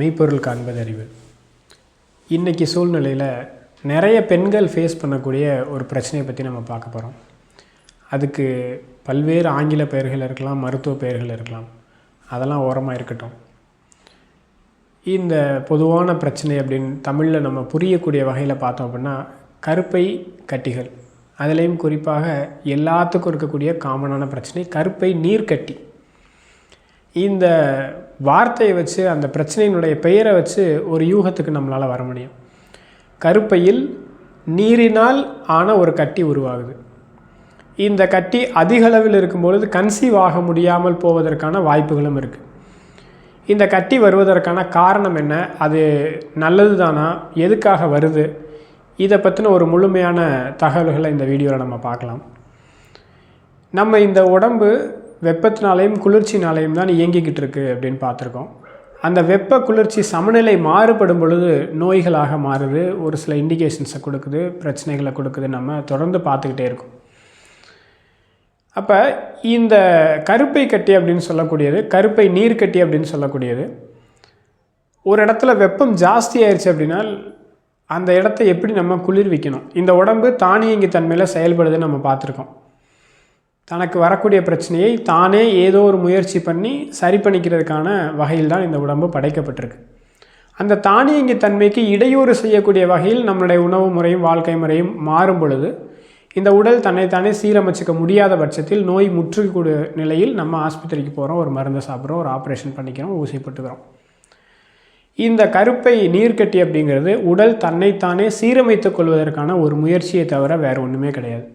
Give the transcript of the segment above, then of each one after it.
மெய்ப்பொருள் காண்பது அறிவு. இன்றைக்கி சூழ்நிலையில் நிறைய பெண்கள் ஃபேஸ் பண்ணக்கூடிய ஒரு பிரச்சனையை பற்றி நம்ம பார்க்க போகிறோம் அதுக்கு பல்வேறு ஆங்கில பெயர்கள் இருக்கலாம் மருத்துவ பெயர்கள் இருக்கலாம். அதெல்லாம் ஓரமாக இருக்கட்டும். இந்த பொதுவான பிரச்சனை அப்படின்னு தமிழில் நம்ம புரியக்கூடிய வகையில் பார்த்தோம் அப்படின்னா கருப்பை கட்டிகள். அதுலேயும் குறிப்பாக எல்லாத்துக்கும் இருக்கக்கூடிய காமனான பிரச்சனை கருப்பை நீர்க்கட்டி. இந்த வார்த்தையை வச்சு அந்த பிரச்சனையினுடைய பெயரை வச்சு ஒரு யூகத்துக்கு நம்மளால் வர முடியும். கருப்பையில் நீரினால் ஆன ஒரு கட்டி உருவாகுது. இந்த கட்டி அதிக அளவில் இருக்கும்பொழுது கன்சீவ் ஆக முடியாமல் போவதற்கான வாய்ப்புகளும் இருக்குது இந்த கட்டி வருவதற்கான காரணம் என்ன? அது நல்லது தானா எதுக்காக வருது? இதை பற்றின ஒரு முழுமையான தகவல்களை இந்த வீடியோவில் நம்ம பார்க்கலாம். நம்ம இந்த உடம்பு வெப்பத்தினாலையும் குளிர்ச்சினாலையும் தான் இயங்கிக்கிட்டு இருக்கு அப்படின்னு பார்த்துருக்கோம். அந்த வெப்ப குளிர்ச்சி சமநிலை மாறுபடும் பொழுது நோய்களாக மாறுது ஒரு சில இண்டிகேஷன்ஸை கொடுக்குது பிரச்சனைகளை கொடுக்குது நம்ம தொடர்ந்து பார்த்துக்கிட்டே இருக்கோம். அப்போ இந்த கருப்பை கட்டி அப்படின்னு சொல்லக்கூடியது கருப்பை நீர் கட்டி அப்படின்னு சொல்லக்கூடியது ஒரு இடத்துல வெப்பம் ஜாஸ்தி ஆயிடுச்சு அப்படின்னா அந்த இடத்த எப்படி நம்ம குளிர்விக்கணும்? இந்த உடம்பு தானியங்கி தன்மையில் செயல்படுதுன்னு நம்ம பார்த்துருக்கோம். தனக்கு வரக்கூடிய பிரச்சனையை தானே ஏதோ ஒரு முயற்சி பண்ணி சரி பண்ணிக்கிறதுக்கான வகையில் தான் இந்த உடம்பு படைக்கப்பட்டிருக்கு. அந்த தானியங்கி தன்மைக்கு இடையூறு செய்யக்கூடிய வகையில் நம்மளுடைய உணவு முறையும் வாழ்க்கை முறையும் மாறும் பொழுது இந்த உடல் தன்னைத்தானே சீரமைச்சிக்க முடியாத பட்சத்தில் நோய் முற்றுக்கூடிய நிலையில் நம்ம ஆஸ்பத்திரிக்கு போகிறோம் ஒரு மருந்தை சாப்பிட்றோம் ஒரு ஆப்ரேஷன் பண்ணிக்கிறோம் ஊசி போட்டுக்கிறோம். இந்த கருப்பை நீர்க்கட்டி அப்படிங்கிறது உடல் தன்னைத்தானே சீரமைத்துக் கொள்வதற்கான ஒரு முயற்சியை தவிர வேறு ஒன்றுமே கிடையாது.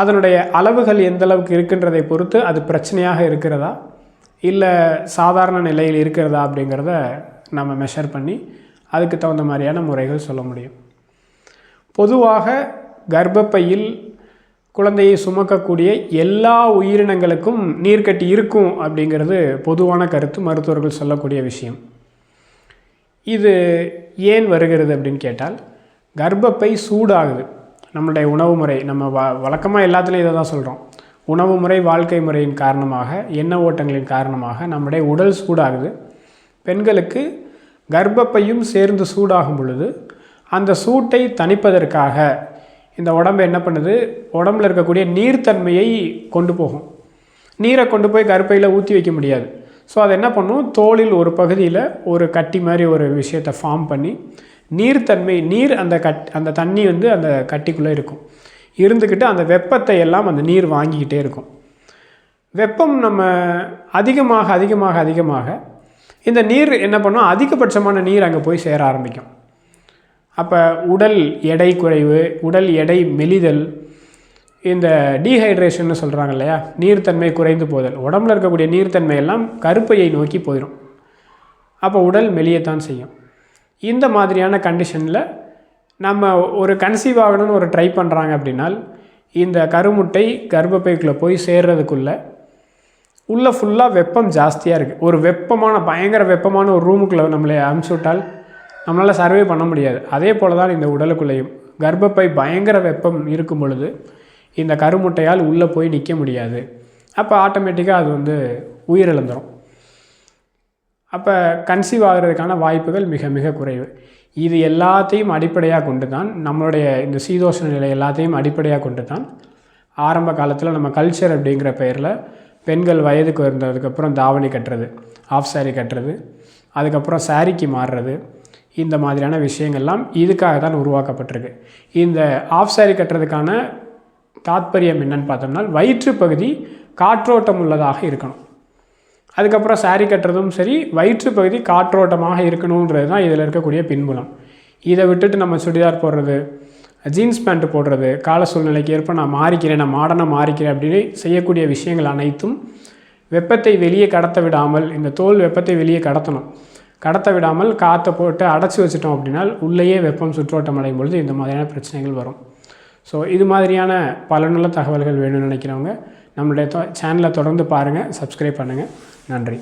அதனுடைய அளவுகள் எந்த அளவுக்கு இருக்கின்றதை பொறுத்து அது பிரச்சனையாக இருக்கிறதா? இல்லை சாதாரண நிலையில் இருக்கிறதா அப்படிங்கிறத நம்ம மெஷர் பண்ணி அதுக்கு தகுந்த மாதிரியான முறைகள் சொல்ல முடியும். பொதுவாக கர்ப்பப்பையில் குழந்தையை சுமக்கக்கூடிய எல்லா உயிரினங்களுக்கும் நீர்க்கட்டி இருக்கும் அப்படிங்கிறது பொதுவான கருத்து மருத்துவர்கள் சொல்லக்கூடிய விஷயம். இது ஏன் வருகிறது அப்படின்னு கேட்டால் கர்ப்பப்பை சூடாகுது. நம்மளுடைய உணவு முறை நம்ம வ வழக்கமாக எல்லாத்துலேயும் இதை தான் சொல்கிறோம் உணவு முறை வாழ்க்கை முறையின் காரணமாக எண்ணெய் ஓட்டங்களின் காரணமாக நம்முடைய உடல் சூடாகுது. பெண்களுக்கு கர்ப்பப்பையும் சேர்ந்து சூடாகும் பொழுது அந்த சூட்டை தணிப்பதற்காக இந்த உடம்பு என்ன பண்ணுது? உடம்புல இருக்கக்கூடிய நீர்த்தன்மையை கொண்டு போகும். நீரை கொண்டு போய் கருப்பையில் ஊற்றி வைக்க முடியாது. ஸோ அதை என்ன பண்ணும்? தோளில் ஒரு பகுதியில் ஒரு கட்டி மாதிரி ஒரு விஷயத்தை ஃபார்ம் பண்ணி நீர்த்தன்மை நீர் அந்த கட் அந்த தண்ணி வந்து அந்த கட்டிக்குள்ளே இருக்கும். இருந்துக்கிட்டு அந்த வெப்பத்தை எல்லாம் அந்த நீர் வாங்கிக்கிட்டே இருக்கும். வெப்பம் நம்ம அதிகமாக அதிகமாக அதிகமாக இந்த நீர் என்ன பண்ணும்? அதிகபட்சமான நீர் அங்கே போய் சேர ஆரம்பிக்கும். அப்போ உடல் எடை குறைவு உடல் எடை மெலிதல் இந்த டீஹைட்ரேஷன் சொல்கிறாங்க இல்லையா? நீர்த்தன்மை குறைந்து போதல். உடம்புல இருக்கக்கூடிய நீர்த்தன்மை எல்லாம் கருப்பையை நோக்கி போயிடும் அப்போ உடல் மெலியத்தான் செய்யும். இந்த மாதிரியான கண்டிஷனில் நம்ம ஒரு கன்சீவ் ஆகணும்னு ஒரு ட்ரை பண்ணுறாங்க அப்படின்னால் இந்த கருமுட்டை கர்ப்பப்பைக்குள்ளே போய் சேர்றதுக்குள்ளே உள்ளே ஃபுல்லாக வெப்பம் ஜாஸ்தியாக இருக்குது ஒரு வெப்பமான பயங்கர வெப்பமான ஒரு ரூமுக்குள்ளே நம்மளை அமுச்சு விட்டால் நம்மளால் சர்வே பண்ண முடியாது. அதே போல் தான் இந்த உடலுக்குள்ளேயும். கர்ப்பப்பை பயங்கர வெப்பம் இருக்கும் பொழுது இந்த கருமுட்டையால் உள்ளே போய் நிற்க முடியாது. அப்போ ஆட்டோமேட்டிக்காக அது வந்து உயிரிழந்துடும் அப்போ கன்சீவ் ஆகிறதுக்கான வாய்ப்புகள் மிக மிக குறைவு. இது எல்லாத்தையும் அடிப்படையாக கொண்டு தான் நம்மளுடைய இந்த சீதோஷண நிலை எல்லாத்தையும் அடிப்படையாக கொண்டு தான் ஆரம்ப காலத்தில் நம்ம கல்ச்சர் அப்படிங்கிற பெயரில் பெண்கள் வயதுக்கு வந்ததுக்கப்புறம் தாவணி கட்டுறது ஆஃப் சாரி கட்டுறது அதுக்கப்புறம் சாரிக்கு மாறுறது இந்த மாதிரியான விஷயங்கள்லாம் இதுக்காக தான் உருவாக்கப்பட்டிருக்கு. இந்த ஆஃப் சாரி கட்டுறதுக்கான தாத்பரியம் என்னன்னு பார்த்தோம்னா வயிற்று பகுதி காற்றோட்டம் உள்ளதாக இருக்கணும். அதுக்கப்புறம் சாரி கட்டுறதும் சரி வயிற்று பகுதி காற்றோட்டமாக இருக்கணுன்றது தான் இதில் இருக்கக்கூடிய பின்புலம். இதை விட்டுட்டு நம்ம சுடிதார் போடுறது ஜீன்ஸ் பேண்ட் போடுறது கால சூழ்நிலைக்கு ஏற்ப நான் மாறிக்கிறேன் நான் மாடனாக மாறிக்கிறேன் அப்படின்னு செய்யக்கூடிய விஷயங்கள் அனைத்தும் வெப்பத்தை வெளியே கடத்த விடாமல் இந்த தோல் வெப்பத்தை வெளியே கடத்தணும். கடத்த விடாமல் காற்றை போட்டு அடைச்சி வச்சிட்டோம் அப்படின்னா உள்ளேயே வெப்பம் சுற்றோட்டம் அடையும் பொழுது இந்த மாதிரியான பிரச்சனைகள் வரும். ஸோ இது மாதிரியான பலனுள்ள தகவல்கள் வேணும்னு நினைக்கிறவங்க நம்மளுடைய சேனலை தொடர்ந்து பாருங்கள் சப்ஸ்கிரைப் பண்ணுங்கள் நன்றி.